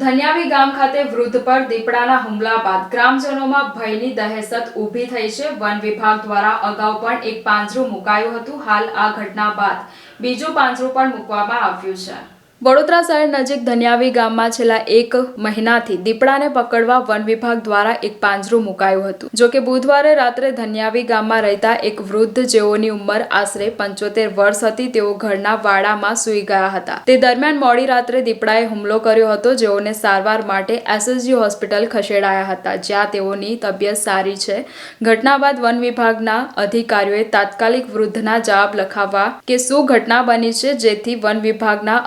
ધન્યાવી ગામ ખાતે વૃદ્ધ પર દીપડાના હુમલા બાદ ગ્રામજનોમાં ભયની દહેશત ઊભી થઈ છે. વન વિભાગ દ્વારા અગાઉ પણ એક પાંજરું મુકાયું હતું. હાલ આ ઘટના બાદ બીજું પાંજરું પણ મૂકવામાં આવ્યું છે. વડોદરા શહેર નજીક ધન્યાવી ગામમાં છેલ્લા એક મહિનાથી દીપડાને પકડવા વન વિભાગ દ્વારા એક પાંજરું મુકાયું હતું. જો કે બુધવારે રાત્રે ધન્યાવી ગામમાં રહેતા એક વૃદ્ધ જેઓની ઉંમર આશરે પંચોતેર વર્ષ હતી, તેઓ ઘરના વાડામાં સૂઈ ગયા હતા. તે દરમિયાન મોડી રાત્રે દીપડાએ હુમલો કર્યો હતો. જેઓને સારવાર માટે એસએસજી હોસ્પિટલ ખસેડાયા હતા, જ્યાં તેઓની તબિયત સારી છે. ઘટના બાદ વન વિભાગના અધિકારીઓએ તાત્કાલિક વૃદ્ધના જવાબ લખાવવા કે શું ઘટના બની છે, જેથી વન વિભાગના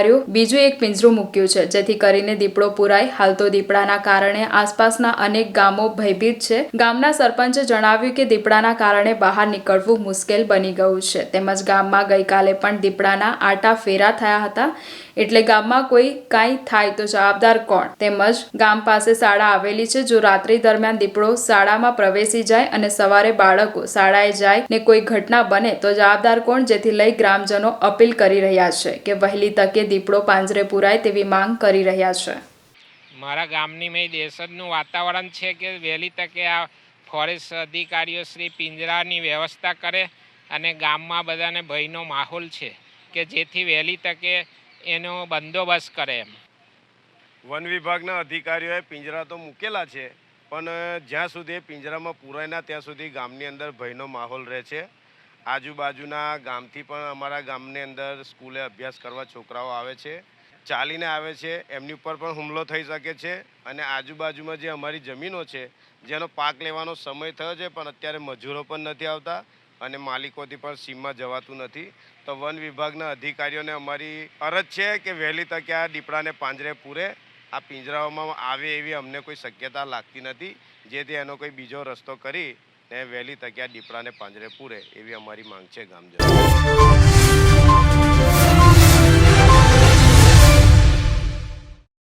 અધિકારીઓ બીજું એક પિંજરું મૂક્યું છે, જેથી કરીને દીપડો પુરાય. હાલ તો દીપડાના કારણે આસપાસના અનેક ગામો ભયભીત છે. ગામના સરપંચે જણાવ્યું કે દીપડાના કારણે બહાર નીકળવું મુશ્કેલ બની ગયું છે. તેમજ ગામમાં ગઈકાલે પણ દીપડાના આટા ફેરા થયા હતા. એટલે ગામમાં કોઈ કાંઈ થાય તો જવાબદાર કોણ? તેમજ ગામ પાસે શાળા આવેલી છે, જો રાત્રિ દરમિયાન દીપડો શાળામાં પ્રવેશી જાય અને સવારે બાળકો શાળાએ જાય ને કોઈ ઘટના બને તો જવાબદાર કોણ? જેથી લઈ ગ્રામજનો અપીલ કરી રહ્યા છે કે વહેલી તકે દીપડો પાંજરે પુરાય તેવી માંગ કરી રહ્યા છે. મારા ગામની મેં દેશજનું વાતાવરણ છે કે વહેલી તકે આ ફોરેસ્ટ અધિકારીઓ શ્રી પિંજરાની વ્યવસ્થા કરે અને ગામમાં બધાને ભયનો માહોલ છે કે જેથી વહેલી તકે એનો બંદોબસ્ત કરે એમ. વન વિભાગના અધિકારીઓએ પિંજરા તો મૂકેલા છે પણ જ્યાં સુધી પિંજરામાં પૂરાય ના ત્યાં સુધી ગામની અંદર ભયનો માહોલ રહે છે. આજુબાજુના ગામથી પણ અમારા ગામની અંદર સ્કૂલે અભ્યાસ કરવા છોકરાઓ આવે છે. ચાલીને આવે છે, એમની ઉપર પણ હુમલો થઈ શકે છે અને આજુબાજુમાં જે અમારી જમીનો છે, જેનો પાક લેવાનો સમય થયો છે, પણ અત્યારે મજૂરો પણ નથી આવતા અને માલિકોથી પણ સીમમાં જવાતું નથી. તો વન વિભાગના અધિકારીઓને અમારી અરજ છે કે વહેલી તકે આ દીપડાને પાંજરે પૂરે, આ પિંજરાઓમાં આવે એવી અમને કોઈ શક્યતા લાગતી નથી. જેથી એનો કોઈ બીજો રસ્તો કરી ને વહેલી તકે આ દીપડાને પાંજરે પૂરે એવી અમારી માંગ છે ગામજનો.